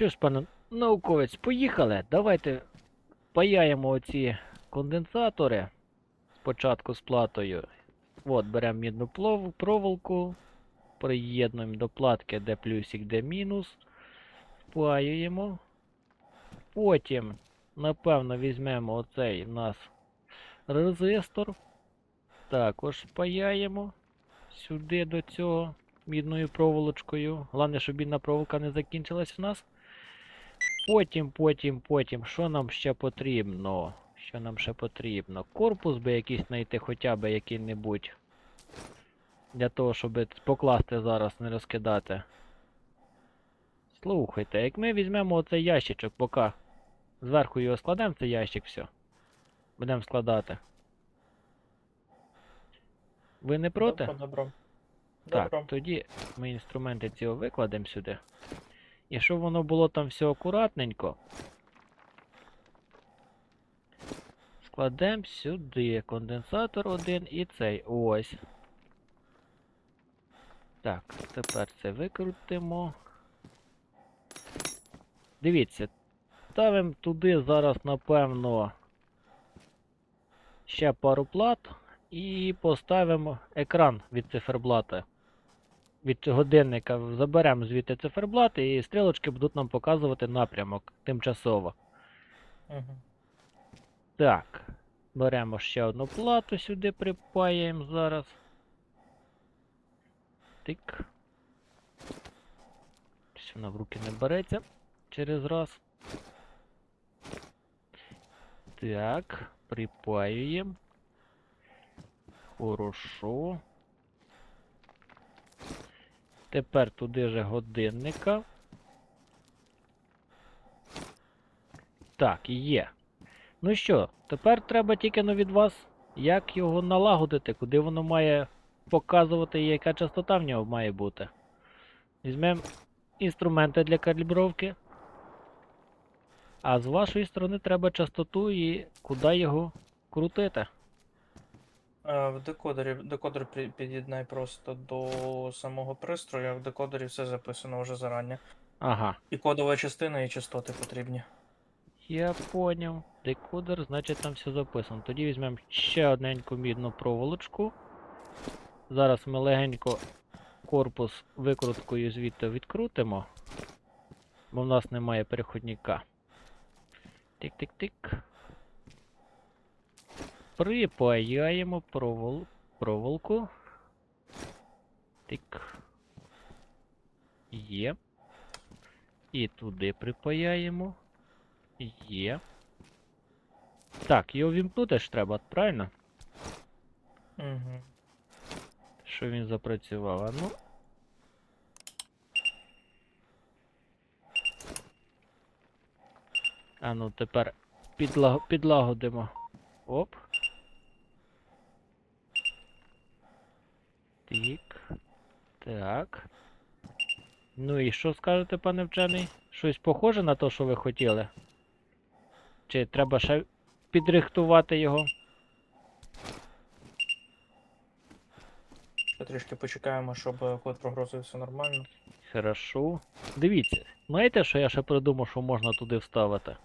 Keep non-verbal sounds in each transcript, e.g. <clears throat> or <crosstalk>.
Що ж, пане науковець, поїхали. Давайте паяємо оці конденсатори. Спочатку з платою. От, беремо мідну проволоку, приєднуємо до платки, де плюсик, де мінус. Впаюємо. Потім, напевно, візьмемо оцей в нас резистор. Також впаяємо сюди до цього мідною проволочкою. Головне, щоб мідна проволока не закінчилась в нас. Потім, потім, потім, що нам ще потрібно? Що нам ще потрібно? Корпус би якийсь знайти хоча б який-небудь. Для того, щоб покласти зараз, не розкидати. Слухайте, як ми візьмемо оцей ящичок, поки зверху його складемо, цей ящик, все. Будемо складати. Ви не проти? Добро, добро. Так, Добро. тоді ми інструменти цього викладемо сюди. І щоб воно було там все акуратненько. Складемо сюди конденсатор один і цей ось. Так, тепер це викрутимо. Дивіться, ставимо туди зараз, напевно, ще пару плат і поставимо екран від циферблата. Від годинника заберемо звідти циферблат і стрілочки будуть нам показувати напрямок тимчасово. Угу. Так, беремо ще одну плату сюди припаємо зараз. Тик. Щось вона в руки не береться через раз. Так, припаюємо. Хорошо. Тепер туди же годинника. Так, є. Ну що, тепер треба тільки ну, від вас, як його налагодити, куди воно має показувати і яка частота в нього має бути. Візьмемо інструменти для калібровки. А з вашої сторони треба частоту і куди його крутити. А, в декодері, декодер пі- під'єднай просто до самого пристрою, а в декодері все записано вже зарані. Ага. І кодова частина, і частоти потрібні. Я поняв. Декодер, значить там все записано. Тоді візьмемо ще одненьку мідну проволочку. Зараз ми легенько корпус викруткою звідти відкрутимо. Бо в нас немає переходника. Тик-тик-тик. Припаяємо провол... проволоку. Тик. Є. І туди припаяємо. Є. Так, його вімкнути ж треба, правильно? Угу. Що він запрацював? А ну. А ну тепер підлаг... підлагодимо. Оп. Тік. Так. Ну і що скажете, пане вчений? Щось похоже на те, що ви хотіли? Чи треба ще підрихтувати його? Трішки почекаємо, щоб е, код прогрузив все нормально. Хорошо. Дивіться, знаєте, що я ще придумав, що можна туди вставити?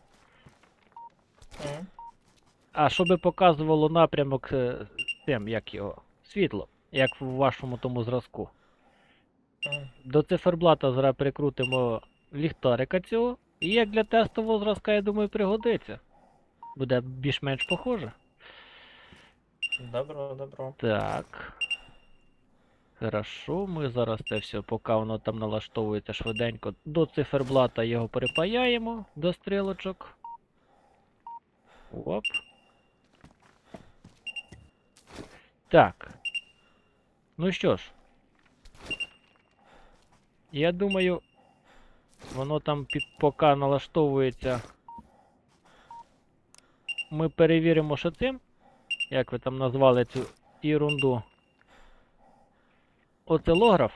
Угу. А щоб показувало напрямок е, тим, як його, світло, як в вашому тому зразку. До циферблата зараз прикрутимо ліхтарика цього. І як для тестового зразка, я думаю, пригодиться. Буде більш-менш похоже. Добро, добро. Так. Хорошо, ми зараз це все, поки воно там налаштовується швиденько, до циферблата його припаяємо до стрілочок. Оп. Так. Ну що ж. Я думаю, воно там під поки налаштовується. Ми перевіримо що цим. Як ви там назвали цю ерунду. Оцелограф.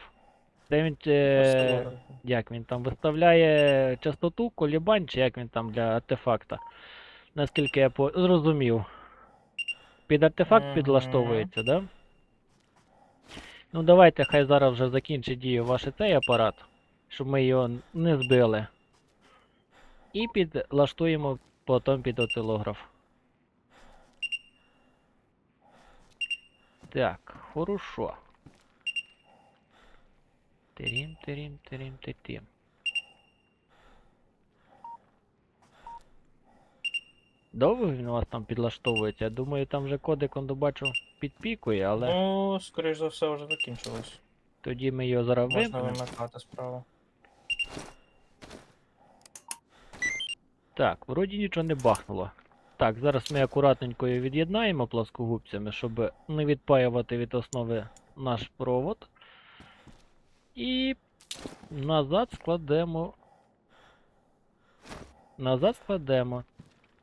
Де він. Е... Як він там виставляє частоту колібань, чи як він там для артефакта. Наскільки я по... зрозумів. Під артефакт Мгм. підлаштовується, да? Ну давайте хай зараз вже закінчить дію ваш цей апарат, щоб ми його не збили. І підлаштуємо потім під оцилограф. Так, хорошо. Тирім, тирім, тирім, тирім. Довго він у вас там підлаштовується? Я думаю, там вже кодик он добачу підпікує, але Ну, скоріш за все, вже закінчилось. тоді ми його зараз Можна вимкнемо. вимикати справа. Так, вроді нічого не бахнуло. Так, зараз ми акуратненько її від'єднаємо плоскогубцями, щоб не відпаювати від основи наш провод. І назад складемо. Назад складемо.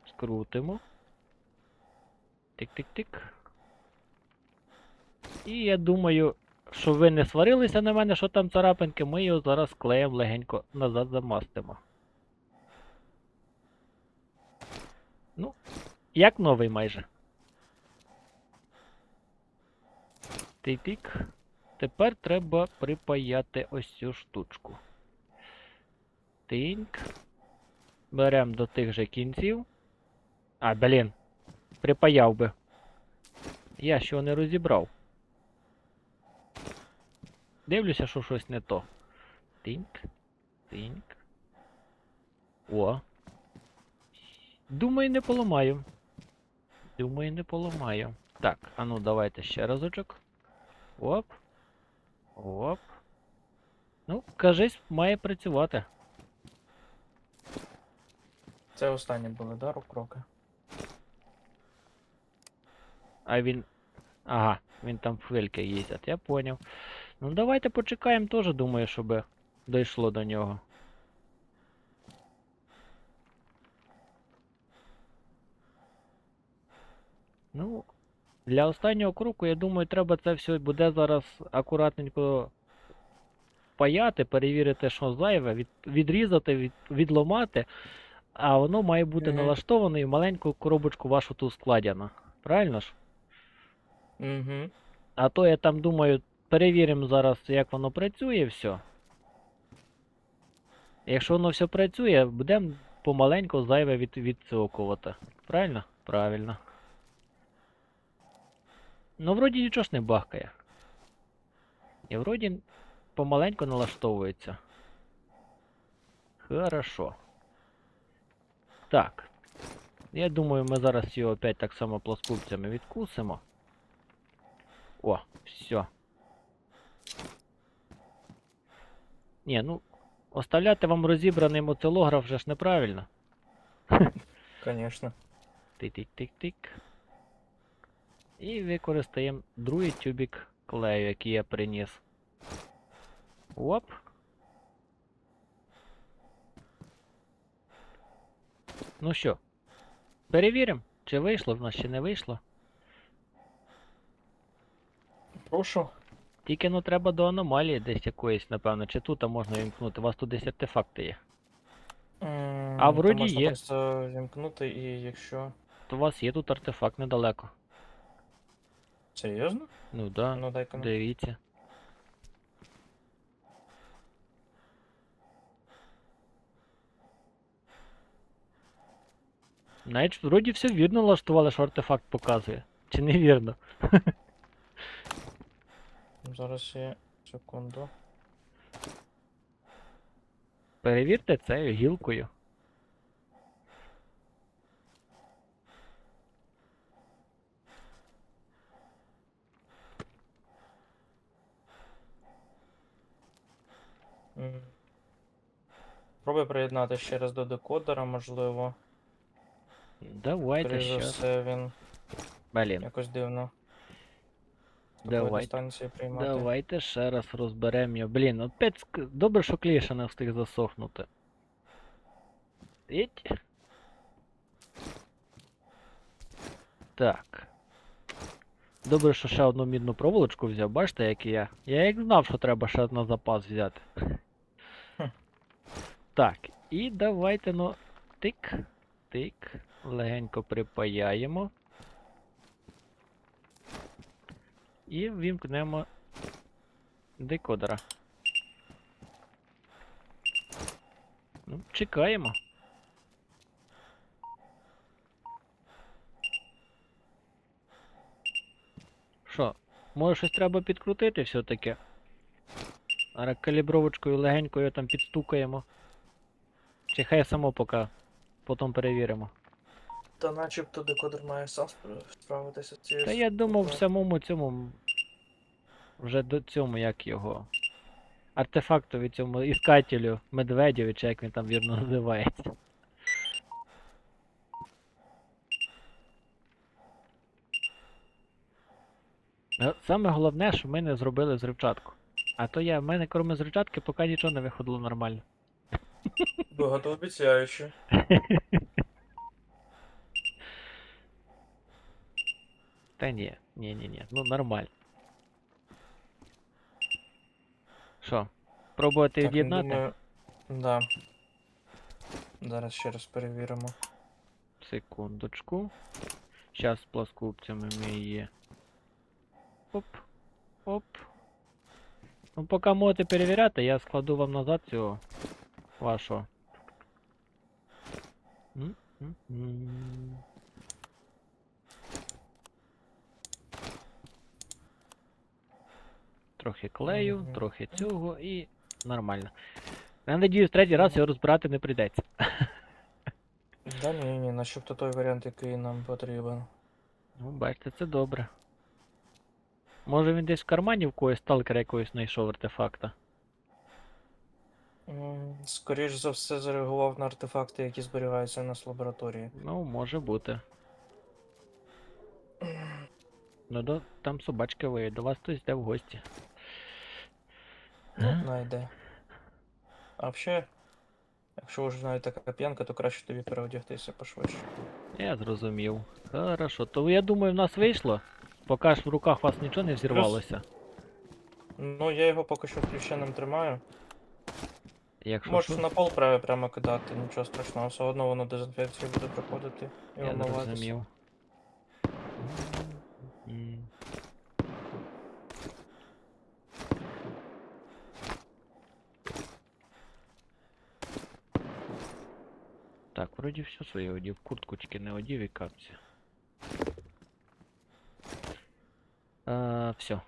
Скрутимо. Тик-тик-тик. І я думаю, що ви не сварилися на мене, що там царапинки, ми його зараз клеєм легенько назад замастимо. Ну, як новий майже. Тик-тик. Тепер треба припаяти ось цю штучку. Тиньк. Беремо до тих же кінців. А, блін. Припаяв би. Я що не розібрав. Дивлюся, що щось не то. Тиньк. Тиньк. О. Думаю, не поламаю. Думаю, не поламаю. Так, а ну давайте ще разочок. Оп. Оп. Ну, кажись, має працювати. Це останні були, да, кроки? А він. Ага, він там хвильки їздять, я поняв. Ну давайте почекаємо теж, думаю, щоб дійшло до нього. Ну, для останнього кроку, я думаю, треба це все буде зараз акуратненько паяти, перевірити, що зайве, від, відрізати, від, відломати, а воно має бути Мгм. налаштовано і в маленьку коробочку вашу ту складено. Правильно ж? Угу. А то я там думаю, перевіримо зараз, як воно працює все. Якщо воно все працює, будемо помаленьку зайве від, відцокувати. Правильно? Правильно. Ну, вроді нічого ж не бахкає. І вроді помаленьку налаштовується. Хорошо. Так. Я думаю, ми зараз його опять так само плоскупцями відкусимо. О, все. Ні, ну, оставляти вам розібраним оцилограф вже ж неправильно. Конечно. Тик-тик-тик-тик. І використаємо другий тюбик клею, який я приніс. Оп. Ну що, перевіримо, чи вийшло в нас, чи не вийшло. Прошу. Тільки ну треба до аномалії десь якоїсь, напевно, чи тут можна вімкнути. У вас тут десь артефакти є. М, А вроді можна є. просто вімкнути і якщо. То у вас є тут артефакт недалеко. Серйозно? Ну да, Ну дай-ка. дивіться. Навіть вроді все вірно влаштували, що артефакт показує. Чи не вірно? <laughs> Зараз я. Секунду. Перевірте це гілкою. Пробуй приєднати ще раз до декодера, можливо. Давайте Скоріше за все він Блін. якось дивно. Давайте. приймати. Давайте ще раз розберемо його. Блін, опять ск- добре, що кліша не встиг засохнути. Іть. Так. Добре, що ще одну мідну проволочку взяв, бачите, як і я. Я як знав, що треба ще на запас взяти. Хм. <laughs> Так, і давайте ну. Тик, тик. Легенько припаяємо. І вімкнемо декодера. Ну, Чекаємо. Що, може щось треба підкрутити все-таки? Зараз калібровочкою легенькою там підстукаємо. Чи хай само поки потім перевіримо. Та начебто декодер має сам справитися з цією Та я думав в самому цьому. Вже до цьому, як його. Артефактові цьому іскателю медведєві, чи як він там вірно називається. Е, Саме головне, що ми не зробили зривчатку. А то я, в мене крім зривчатки, поки нічого не виходило нормально. Багатообіцяюче. <laughs> Та ні, ні, ні, ні, ну нормально. Що, пробувати Так, ну, від'єднати? думаю, Да. Зараз ще раз перевіримо. Секундочку. Зараз з плоскупцями ми її. Оп. Оп. Ну, поки можете перевіряти, я складу вам назад цього вашого. М-м-м. Трохи клею, трохи цього і нормально. Я надіюсь, третій раз його розбирати не прийдеться. <laughs> Да ні, ні, начебто той варіант, який нам потрібен. Ну, бачите, це добре. Може він десь в кармані в когось сталкера якогось знайшов артефакта. Скоріш за все зареагував на артефакти, які зберігаються у нас в лабораторії. Ну, може бути. <clears throat> Ну, до, там собачка виє, до вас хтось йде в гості. Ну, найде. А взагалі, якщо вже навіть така п'янка, то краще тобі переодягтися пошвидше. Я зрозумів. Хорошо, то я думаю, в нас вийшло. Поки ж в руках у вас нічого не взірвалося. Ну, я його поки що включеним тримаю. Якщо Можеш що, на пол прямо, прямо кидати, нічого страшного, все одно воно дезінфекцію буде проходити і я вимиватися. зрозумів. М. Так, вроді все своє одів. Курткочки не одів і капці. А, все.